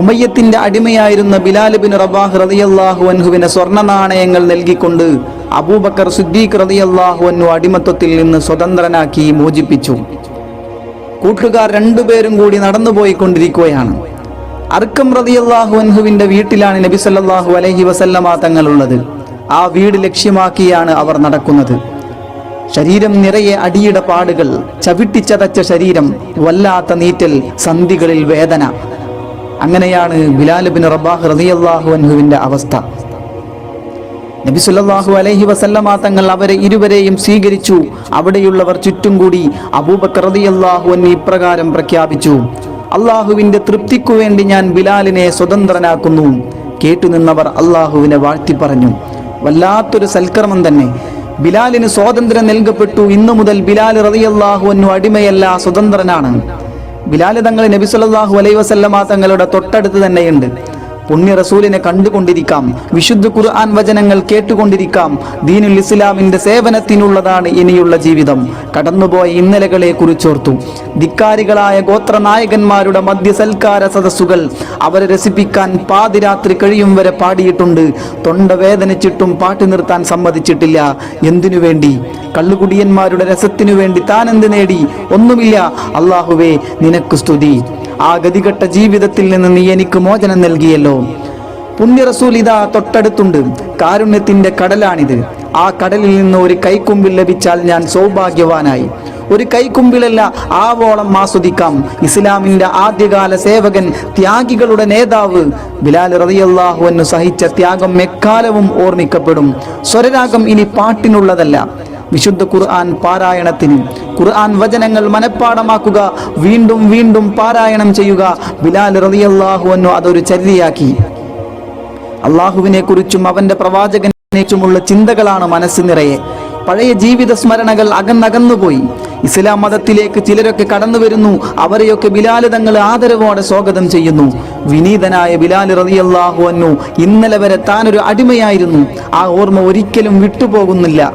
ഉമയ്യത്തിന്റെ അടിമയായിരുന്ന Bilal bin Rabah റളിയല്ലാഹു അൻഹുവിന് സ്വർണ നാണയങ്ങൾ നൽകിക്കൊണ്ട് അബൂബക്കർ സുദ്ദീഖ് റളിയല്ലാഹു അൻഹു അടിമത്വത്തിൽ നിന്ന് സ്വതന്ത്രനാക്കി മോചിപ്പിച്ചു. കൂട്ടുകാർ രണ്ടുപേരും കൂടി നടന്നുപോയിക്കൊണ്ടിരിക്കുകയാണ് അർക്കം റളിയല്ലാഹു അൻഹുവിന്റെ വീട്ടിലാണ് നബി സല്ലല്ലാഹു അലൈഹി വസല്ലമ തങ്ങളുള്ളത്. ആ വീട് ലക്ഷ്യമാക്കിയാണ് അവർ നടക്കുന്നത്. ശരീരം നിറയെ അടിയുടെ പാടുകൾ ചവിട്ടിച്ചതച്ച ശരീരം വല്ലാത്ത നീറ്റൽ സന്ധികളിൽ വേദന. അങ്ങനെയാണ് ബിലാൽ ബിൻ റബാഹ് റളിയല്ലാഹു അൻഹുവിന്റെ അവസ്ഥ. നബി സല്ലല്ലാഹു അലൈഹി വസല്ലമ തങ്ങൾ അവരെ ഇരുവരെയും സ്വീകരിച്ചു. അവിടെയുള്ളവർ ചുറ്റും കൂടി അബൂബക്കർ റളിയല്ലാഹു അൻഹു ഇപ്രകാരം പ്രഖ്യാപിച്ചു. അള്ളാഹുവിന്റെ തൃപ്തിക്കു വേണ്ടി ഞാൻ ബിലാലിനെ സ്വതന്ത്രനാക്കുന്നു. കേട്ടുനിന്നവർ അള്ളാഹുവിനെ വാഴ്ത്തി പറഞ്ഞു. വല്ലാത്തൊരു സൽക്കർമ്മം തന്നെ. ബിലാലിന് സ്വാതന്ത്ര്യം നൽകപ്പെട്ടു. ഇന്നു മുതൽ ബിലാൽ റളിയല്ലാഹു അൻഹു അടിമയല്ല സ്വതന്ത്രനാണ്. ബിലാൽ തങ്ങൾ നബി അലൈഹി വസല്ലമ തങ്ങളുടെ തൊട്ടടുത്ത് തന്നെയുണ്ട്. പുണ്യ റസൂലിനെ കണ്ടുകൊണ്ടിരിക്കാം. വിശുദ്ധ ഖുർആൻ വചനങ്ങൾ കേട്ടുകൊണ്ടിരിക്കാം. ദീനുൽ ഇസ്ലാമിന്റെ സേവനത്തിനുള്ളതാണ് ഇനിയുള്ള ജീവിതം. കടന്നുപോയ ഇന്നലകളെ കുറിച്ചോർത്തു. ധിക്കാരികളായ ഗോത്രനായകന്മാരുടെ മധ്യസൽക്കാര സദസ്സുകൾ അവരെ രസിപ്പിക്കാൻ പാതിരാത്രി കഴിയും വരെ പാടിയിട്ടുണ്ട്. തൊണ്ട വേദനിച്ചിട്ടും പാട്ട് നിർത്താൻ സമ്മതിച്ചിട്ടില്ല. എന്തിനു വേണ്ടി? കള്ളുകുടിയന്മാരുടെ രസത്തിനു വേണ്ടി താൻ എന്ത് നേടി? ഒന്നുമില്ല. അള്ളാഹുവേ നിനക്ക് സ്തുതി. ആ ഗതികെട്ട ജീവിതത്തിൽ നിന്ന് നീ എനിക്ക് മോചനം നൽകിയല്ലോ. പുണ്യ റസൂൽ ഇതാ തൊട്ടടുത്തുണ്ട്. കാരുണ്യത്തിന്റെ കടലാണിത്. ആ കടലിൽ നിന്ന് ഒരു കൈക്കുമ്പിൽ ലഭിച്ചാൽ ഞാൻ സൗഭാഗ്യവാനായി. ഒരു കൈക്കുമ്പിലല്ല ആവോളം ആസ്വദിക്കാം. ഇസ്ലാമിന്റെ ആദ്യകാല സേവകൻ ത്യാഗികളുടെ നേതാവ്. ബിലാൽ റതിയല്ലാഹു എന്ന് സഹിച്ച ത്യാഗം എക്കാലവും ഓർമ്മിക്കപ്പെടും. സ്വരരാഗം ഇനി പാട്ടിനുള്ളതല്ല. വിശുദ്ധ ഖുർആൻ പാരായണത്തിന് ഖുർആൻ വചനങ്ങൾ മനഃപ്പാടമാക്കുക വീണ്ടും വീണ്ടും പാരായണം ചെയ്യുക. ബിലാൽ റളിയല്ലാഹു അൻഹു അതൊരു ചര്യയാക്കി അള്ളാഹുവിനെ കുറിച്ചും അവന്റെ പ്രവാചകനെ കുറിച്ചുമുള്ള ചിന്തകളാണ് മനസ്സ് നിറയെ. പഴയ ജീവിത സ്മരണകൾ അകന്നകന്നുപോയി. ഇസ്ലാം മതത്തിലേക്ക് ചിലരൊക്കെ കടന്നു വരുന്നു. അവരെയൊക്കെ ബിലാൽ തങ്ങൾ ആദരവോടെ സ്വാഗതം ചെയ്യുന്നു. വിനീതനായ ബിലാൽ റളിയല്ലാഹു അൻഹു ഇന്നലെ വരെ താനൊരു അടിമയായിരുന്നു. ആ ഓർമ്മ ഒരിക്കലും വിട്ടുപോകുന്നില്ല.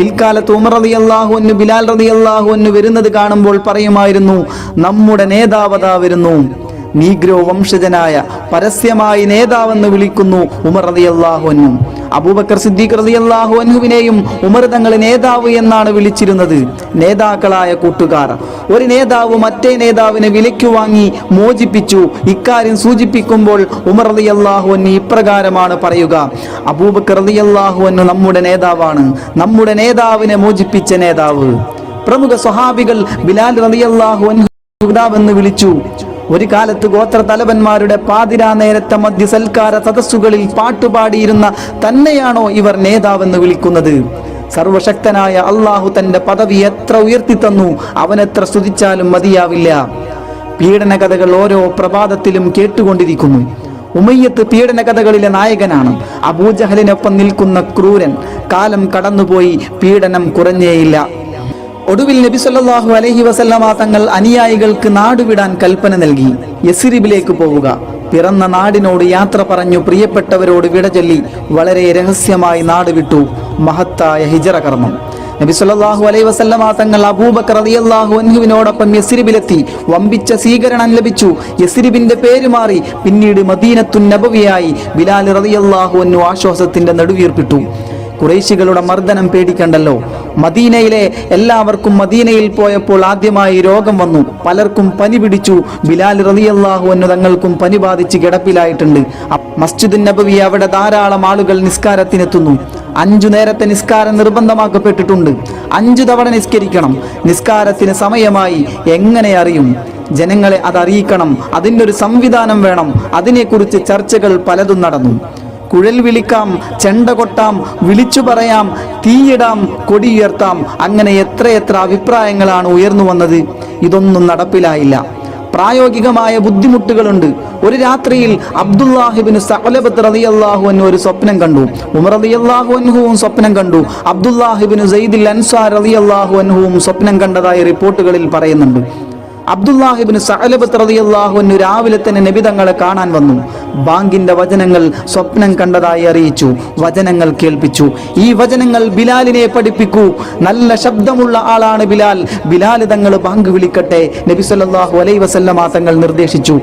പിൽക്കാലത്ത് ഉമർ റതി അള്ളാഹുവിന് ബിലാൽ റതി അള്ളാഹുവിന് വരുന്നത് കാണുമ്പോൾ പറയുമായിരുന്നു നമ്മുടെ നേതാവതാ വരുന്നു. നീഗ്രോ വംശജനായ പരസ്യമായി നേതാവെന്ന് വിളിക്കുന്നു ഉമർ റതി അള്ളാഹുവിനും അബൂബക്കർ സിദ്ദീഖ് റളിയല്ലാഹു അൻഹുവിനെയും ഉമർ തങ്ങൾ നേതാവ് എന്നാണ് വിളിച്ചിരുന്നത്. നേതാക്കളായ കൂട്ടുകാർ. ഒരു നേതാവ് മറ്റേ നേതാവിനെ വിലയ്ക്ക് വാങ്ങി മോചിപ്പിച്ചു. ഇക്കാര്യം സൂചിപ്പിക്കുമ്പോൾ ഉമർ അള്ളാഹുവിന് ഇപ്രകാരമാണ് പറയുക. അബൂബക്കർ അള്ളാഹുവിന് നമ്മുടെ നേതാവാണ്. നമ്മുടെ നേതാവിനെ മോചിപ്പിച്ച നേതാവ്. പ്രമുഖ സ്വഹാബികൾ ബിലാൽ റളിയല്ലാഹു അൻഹു നേതാവെന്ന് വിളിച്ചു. ഒരു കാലത്ത് ഗോത്ര തലവന്മാരുടെ പാതിരാ നേരത്തെ മധ്യസൽക്കാര സദസ്സുകളിൽ പാട്ടുപാടിയിരുന്ന തന്നെയാണോ ഇവർ നേതാവെന്ന് വിളിക്കുന്നത്? സർവശക്തനായ അള്ളാഹു തന്റെ പദവി എത്ര ഉയർത്തിത്തന്നു അവനെത്ര സ്തുതിച്ചാലും മതിയാവില്ല. പീഡന കഥകൾ ഓരോ പ്രഭാതത്തിലും കേട്ടുകൊണ്ടിരിക്കുന്നു. ഉമയ്യത്ത് പീഡന കഥകളിലെ നായകനാണ്. അബൂജഹലിനൊപ്പം നിൽക്കുന്ന ക്രൂരൻ. കാലം കടന്നുപോയി പീഡനം കുറഞ്ഞേയില്ല. ഒടുവിൽ നബി സല്ലല്ലാഹു അലൈഹി വസല്ലമ തങ്ങൾ അനുയായികൾക്ക് നാടുവിടാൻ കൽപ്പന നൽകി. യസിരിബിലേക്ക് പോവുക. പിറന്ന നാടിനോട് യാത്ര പറഞ്ഞു പ്രിയപ്പെട്ടവരോട് വിട ചൊല്ലി വളരെ രഹസ്യമായി നാട് വിട്ടു. മഹത്തായ ഹിജറ കർമ്മം. നബി സല്ലാഹു അലൈഹി വസല്ലമ തങ്ങൾ അബൂബക്കർ റളിയല്ലാഹു അൻഹുവിനോടൊപ്പം യസിരിബിലെത്തി. വമ്പിച്ച സ്വീകരണം ലഭിച്ചു. യസിരിബിന്റെ പേര് മാറി പിന്നീട് മദീനത്തുൻ നബവിയായി ബിലാൽ റളിയല്ലാഹു അൻഹു ആശ്വാസത്തിന്റെ നെടുവീർപ്പിട്ടു. കുറേശികളുടെ മർദ്ദനം പേടിക്കണ്ടല്ലോ. മദീനയിലെ എല്ലാവർക്കും മദീനയിൽ പോയപ്പോൾ ആദ്യമായി രോഗം വന്നു. പലർക്കും പനി പിടിച്ചു. ബിലാൽ റളിയല്ലാഹു എന്ന് തങ്ങൾക്കും പനി ബാധിച്ച് കിടപ്പിലായിട്ടുണ്ട്. മസ്ജിദ് നബവി അവിടെ ധാരാളം ആളുകൾ നിസ്കാരത്തിനെത്തുന്നു. അഞ്ചു നേരത്തെ നിസ്കാരം നിർബന്ധമാക്കപ്പെട്ടിട്ടുണ്ട്. അഞ്ചു തവണ നിസ്കരിക്കണം. നിസ്കാരത്തിന് സമയമായി എങ്ങനെ അറിയും? ജനങ്ങളെ അതറിയിക്കണം. അതിന്റെ ഒരു സംവിധാനം വേണം. അതിനെക്കുറിച്ച് ചർച്ചകൾ പലതും നടന്നു. കുഴൽ വിളിക്കാം ചെണ്ട കൊട്ടാം വിളിച്ചു പറയാം തീയിടാം കൊടിയുയർത്താം അങ്ങനെ എത്രയെത്ര അഭിപ്രായങ്ങളാണ് ഉയർന്നു വന്നത്. ഇതൊന്നും നടപ്പിലായില്ല. പ്രായോഗികമായ ബുദ്ധിമുട്ടുകളുണ്ട്. ഒരു രാത്രിയിൽ അബ്ദുല്ലാഹിബിന് സഅലബത്ത് റളിയല്ലാഹു അൻഹു ഒരു സ്വപ്നം കണ്ടു. ഉമർ റളിയല്ലാഹു അൻഹുവും സ്വപ്നം കണ്ടു. അബ്ദുല്ലാഹിബിന് സെയ്ദിൽ അൻസാർ റളിയല്ലാഹു അൻഹുവും സ്വപ്നം കണ്ടതായി റിപ്പോർട്ടുകളിൽ പറയുന്നുണ്ട്. അബ്ദുല്ലാഹിബിന് സഅലബത്ത് റളിയല്ലാഹു അൻഹു രാവിലെ തന്നെ നബി തങ്ങളെ കാണാൻ വന്നു. ബാങ്കിന്റെ വചനങ്ങൾ സ്വപ്നം കണ്ടതായി അറിയിച്ചു. വചനങ്ങൾ കേൾപ്പിച്ചു. ഈ വചനങ്ങൾ ബിലാലിനെ പഠിപ്പിക്കൂ. നല്ല ശബ്ദമുള്ള ആളാണ് ബിലാൽ. ബിലാൽ തങ്ങൾ ബാങ്ക് വിളിക്കട്ടെ. നബി സല്ലല്ലാഹു അലൈഹി വസല്ലമ തങ്ങൾ നിർദ്ദേശിച്ചു.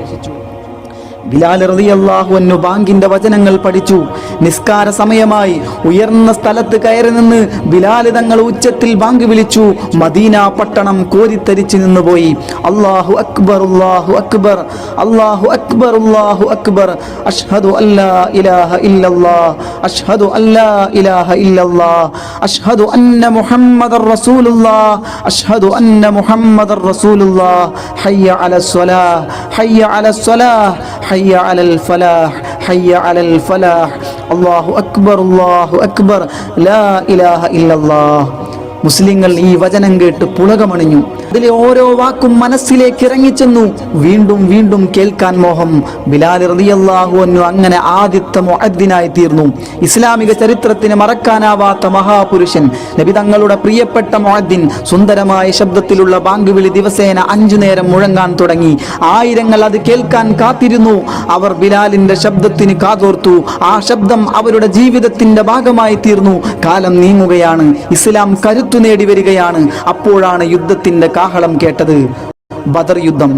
ബിലാൽ റളിയല്ലാഹു അൻഹു ബാങ്കിന്റെ വചനങ്ങൾ പഠിച്ചു. നിസ്കാര സമയമായി ഉയർന്ന സ്ഥലത്ത് കയറി നിന്ന് ബിലാൽ തങ്ങൾ ഉച്ചത്തിൽ ബാങ്ക് വിളിച്ചു. മദീന പട്ടണം കോരിത്തരിച്ചു നിന്നുപോയി അല്ലാഹു അക്ബർ അല്ലാഹു അക്ബർ അല്ലാഹു അക്ബർ അല്ലാഹു അക്ബർ. അഷ്ഹദു അല്ലാ ഇലാഹ ഇല്ലല്ലാഹ് അഷ്ഹദു അല്ലാ ഇലാഹ ഇല്ലല്ലാഹ് അഷ്ഹദു അന്ന മുഹമ്മദർ റസൂലുള്ളാഹ് അഷ്ഹദു അന്ന മുഹമ്മദർ റസൂലുള്ളാഹ് ഹയ്യ അലസ്സലാ ഹയ്യ അലസ്സലാഹ് ഹയ്യ അലൽ ഫലാഹ് ഹയ്യ അലൽ ഫലാഹ്. അള്ളാഹു അക്ബർ അള്ളാഹു അക്ബർ. ലാ ഇലാഹ ഇല്ലല്ലാഹ്. മുസ്ലിങ്ങൾ ഈ വചനം കേട്ട് പുളകമണിഞ്ഞു. അതിലെ ഓരോ വാക്കും മനസ്സിലേക്ക് ഇറങ്ങിച്ചെന്നു. വീണ്ടും വീണ്ടും കേൾക്കാൻ മോഹം. ബിലാൽ റതിയല്ലാഹുവന്നു അങ്ങനെ ആദ്യത്തെ മുഅദ്ദിനായി തീർന്നു. ഇസ്ലാമിക ചരിത്രത്തിന് മറക്കാനാവാത്ത മഹാപുരുഷൻ നബി തങ്ങളുടെ പ്രിയപ്പെട്ട മൊഹദ്ദിൻ സുന്ദരമായ ശബ്ദത്തിലുള്ള ബാങ്ക് വിളി ദിവസേന അഞ്ചു നേരം മുഴങ്ങാൻ തുടങ്ങി. ആയിരങ്ങൾ അത് കേൾക്കാൻ കാത്തിരുന്നു. അവർ ബിലാലിന്റെ ശബ്ദത്തിന് കാതോർത്തു. ആ ശബ്ദം അവരുടെ ജീവിതത്തിന്റെ ഭാഗമായി തീർന്നു. കാലം നീങ്ങുകയാണ്. ഇസ്ലാം കരുത്തു നേടി വരികയാണ് അപ്പോഴാണ് യുദ്ധത്തിന്റെ കാഹളം കേട്ടത് ബദർ യുദ്ധം.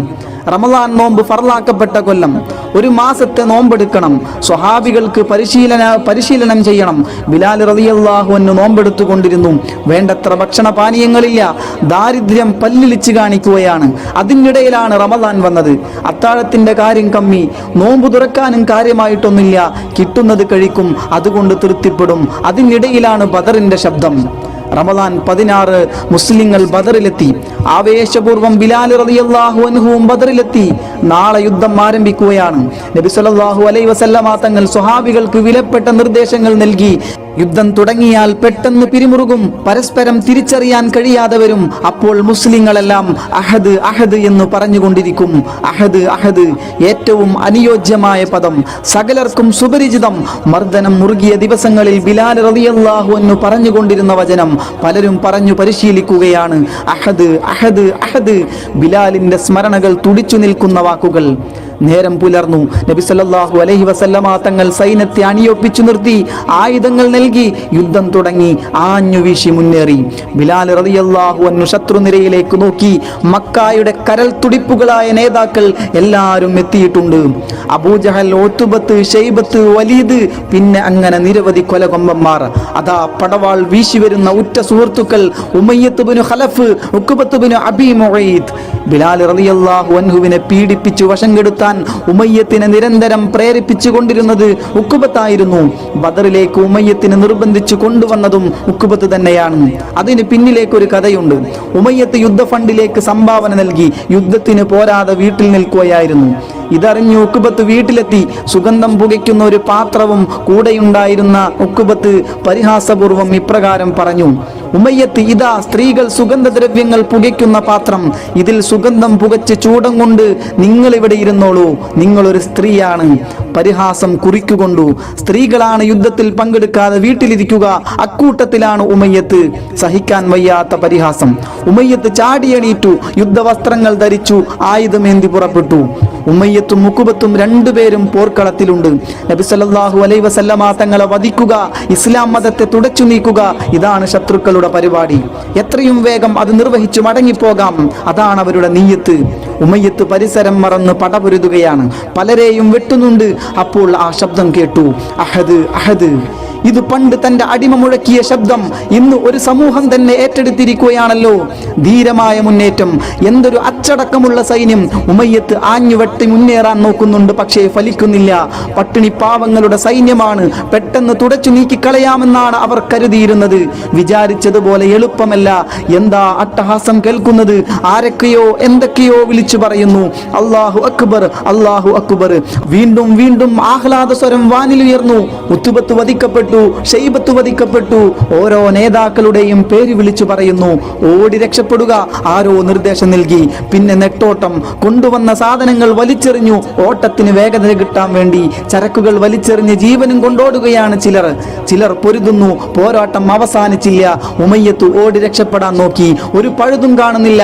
റമദാൻ നോമ്പ് ഫറലാക്കപ്പെട്ട കൊല്ലം. ഒരു മാസത്തെ നോമ്പെടുക്കണം. സ്വഹാബികൾക്ക് പരിശീലന പരിശീലനം ചെയ്യണം. ബിലാൽ റളിയല്ലാഹു അൻഹു നോമ്പെടുത്തു കൊണ്ടിരുന്നു വേണ്ടത്ര ഭക്ഷണ പാനീയങ്ങളില്ല. ദാരിദ്ര്യം പല്ലിളിച്ച് കാണിക്കുകയാണ്. അതിനിടയിലാണ് റമദാൻ വന്നത്. അത്താഴത്തിന്റെ കാര്യം കമ്മി. നോമ്പ് തുറക്കാനും കാര്യമായിട്ടൊന്നില്ല കിട്ടുന്നത് കഴിക്കും. അതുകൊണ്ട് തൃപ്തിപ്പെടും. അതിനിടയിലാണ് ബദറിന്റെ ശബ്ദം. റമദാൻ പതിനാറ് മുസ്ലിങ്ങൾ ബദറിലെത്തി. ആവേശപൂർവം ബിലാൽ റളിയല്ലാഹു അൻഹുവും ബദറിലെത്തി. നാളെ യുദ്ധം ആരംഭിക്കുകയാണ്. നബി സല്ലല്ലാഹു അലൈഹി വസല്ലമ തങ്ങൾ സ്വഹാബികൾക്ക് വിലപ്പെട്ട നിർദ്ദേശങ്ങൾ നൽകി. യുദ്ധം തുടങ്ങിയാൽ പെട്ടെന്ന് പിരിമുറുകും. പരസ്പരം തിരിച്ചറിയാൻ കഴിയാതെ വരും അപ്പോൾ മുസ്ലിങ്ങളെല്ലാം അഹദ് അഹദ് എന്ന് പറഞ്ഞുകൊണ്ടിരിക്കും. അഹദ് അഹദ് ഏറ്റവും അനുയോജ്യമായ പദം. സകലർക്കും സുപരിചിതം. മർദ്ദനം മുറുകിയ ദിവസങ്ങളിൽ ബിലാൽ റളിയല്ലാഹു എന്ന് പറഞ്ഞുകൊണ്ടിരുന്ന വചനം പലരും പറഞ്ഞു പരിശീലിക്കുകയാണ്. അഹദ് അഹദ് അഹദ്. ബിലാലിന്റെ സ്മരണകൾ തുടിച്ചു നിൽക്കുന്ന വാക്കുകൾ. നേരം പുലർന്നു. നബി സല്ലല്ലാഹു അലൈഹി വസല്ലമ തങ്ങൾ സൈന്യത്തെ അണിയൊപ്പിച്ചു നിർത്തി. ആയുധങ്ങൾ നൽകി. യുദ്ധം തുടങ്ങി. ആഞ്ഞു വീശി മുന്നേറി. ബിലാൽ റളിയല്ലാഹു അൻഹു ശത്രുനിരയിലേക്ക് നോക്കി. മക്കായുടെ കരൽ തുടിപ്പുകളായ നേതാക്കൾ എല്ലാവരും എത്തിയിട്ടുണ്ട്. അബൂജഹൽ ഓത്തുബത്ത് ഷെയ്ബത്ത് വലീദ് പിന്നെ അങ്ങനെ നിരവധി കൊലകൊമ്പന്മാർ. അതാ പടവാൾ വീശി വരുന്ന ഉറ്റ സുഹൃത്തുക്കൾ ഉമയ്യത്ത് ഖലഫ് ഉക്കുബത്ത് അബി മുഈദ്. ബിലാൽ റളിയല്ലാഹു അൻഹുവിനെ പീഡിപ്പിച്ചു വശം കെടുത്താൻ ഉമയ്യത്തിനെ നിരന്തരം പ്രേരിപ്പിച്ചുകൊണ്ടിരുന്നത് ഉക്കുബത്തായിരുന്നു ബദറിലേക്ക് ഉമയ്യത്തിനെ നിർബന്ധിച്ചു കൊണ്ടുവന്നതും ഉക്കുബത്ത് തന്നെയാണ്. അതിന് പിന്നിലേക്ക് ഒരു കഥയുണ്ട്. ഉമയ്യത്ത് യുദ്ധ ഫണ്ടിലേക്ക് സംഭാവന നൽകി. യുദ്ധത്തിന് പോരാതെ വീട്ടിൽ നിൽക്കുകയായിരുന്നു. ഇതറിഞ്ഞു ഉക്കുബത്ത് വീട്ടിലെത്തി സുഗന്ധം പുകയ്ക്കുന്ന ഒരു പാത്രവും കൂടെയുണ്ടായിരുന്ന ഉക്കുബത്ത് പരിഹാസപൂർവം ഇപ്രകാരം പറഞ്ഞു ഉമയ്യത്ത് ഇതാ സ്ത്രീകൾ സുഗന്ധദ്രവ്യങ്ങൾ പുകയ്ക്കുന്ന പാത്രം. ഇതിൽ സുഗന്ധം പുകച്ച് ചൂടം കൊണ്ട് നിങ്ങൾ ഇവിടെ ഇരുന്നോളൂ. നിങ്ങളൊരു സ്ത്രീയാണ്. പരിഹാസം കുറിക്കുകൊണ്ടു സ്ത്രീകളാണ് യുദ്ധത്തിൽ പങ്കെടുക്കാതെ വീട്ടിലിരിക്കുക. അക്കൂട്ടത്തിലാണ് ഉമയ്യത്ത്. സഹിക്കാൻ വയ്യാത്ത പരിഹാസം. ഉമയ്യത്ത് ചാടിയണീറ്റു യുദ്ധവസ്ത്രങ്ങൾ ധരിച്ചു ആയുധമേന്തി പുറപ്പെട്ടു. ഉമ്മയ്യത്തും മുക്കുബത്തും രണ്ടുപേരും പോർക്കളത്തിലുണ്ട്. നബി സല്ലാഹു അലൈ വസല്ലമ തങ്ങളെ വധിക്കുക ഇസ്ലാം മതത്തെ തുടച്ചു നീക്കുക ഇതാണ് ശത്രുക്കളുടെ പരിപാടി. എത്രയും വേഗം അത് നിർവഹിച്ചു മടങ്ങിപ്പോകാം. അതാണ് അവരുടെ നീയത്ത്. ഉമയ്യത്ത് പരിസരം മറന്ന് പടപൊരുതുകയാണ്. പലരെയും വെട്ടുന്നുണ്ട്. അപ്പോൾ ആ ശബ്ദം കേട്ടു. അഹദ് അഹദ്. ഇത് പണ്ട് തന്റെ അടിമ മുഴക്കിയ ശബ്ദം ഇന്ന് ഒരു സമൂഹം തന്നെ ഏറ്റെടുത്തിരിക്കുകയാണല്ലോ. ധീരമായ മുന്നേറ്റം. എന്തൊരു അച്ചടക്കമുള്ള സൈന്യം. ഉമയ്യത്ത് ആഞ്ഞുവെട്ടി മുന്നേറാൻ നോക്കുന്നുണ്ട് പക്ഷേ ഫലിക്കുന്നില്ല. പട്ടിണി പാവങ്ങളുടെ സൈന്യമാണ് പെട്ടെന്ന് തുടച്ചു നീക്കിക്കളയാമെന്നാണ് അവർ കരുതിയിരുന്നത്. വിചാരിച്ചതുപോലെ എളുപ്പമല്ല. എന്താ അട്ടഹാസം കേൾക്കുന്നത്? ആരൊക്കെയോ എന്തൊക്കെയോ വിളിച്ചു പറയുന്നു. അള്ളാഹു അക്ബർ അള്ളാഹു അക്ബർ. വീണ്ടും വീണ്ടും ആഹ്ലാദ സ്വരം വാനിലുയർന്നു ഉത്തുബത്ത് വധിക്കപ്പെട്ടു ഷെയ്ബത്ത് വധിക്കപ്പെട്ടു. ഓരോ നേതാക്കളുടെയും പേര് വിളിച്ചു പറയുന്നു ഓടി രക്ഷപ്പെടുക ആരോ നിർദ്ദേശം നൽകി. പിന്നെ നെട്ടോട്ടം കൊണ്ടുവന്ന സാധനങ്ങൾ വലിച്ചെറിഞ്ഞു. ഓട്ടത്തിന് വേഗത കിട്ടാൻ വേണ്ടി ചരക്കുകൾ വലിച്ചെറിഞ്ഞ് ജീവനും കൊണ്ടോടുകയാണ് ചിലർ. ചിലർ പൊരുതുന്നു പോരാട്ടം അവസാനിച്ചില്ല. ഉമയ്യത്ത് ഓടി രക്ഷപ്പെടാൻ നോക്കി. ഒരു പഴുതും കാണുന്നില്ല.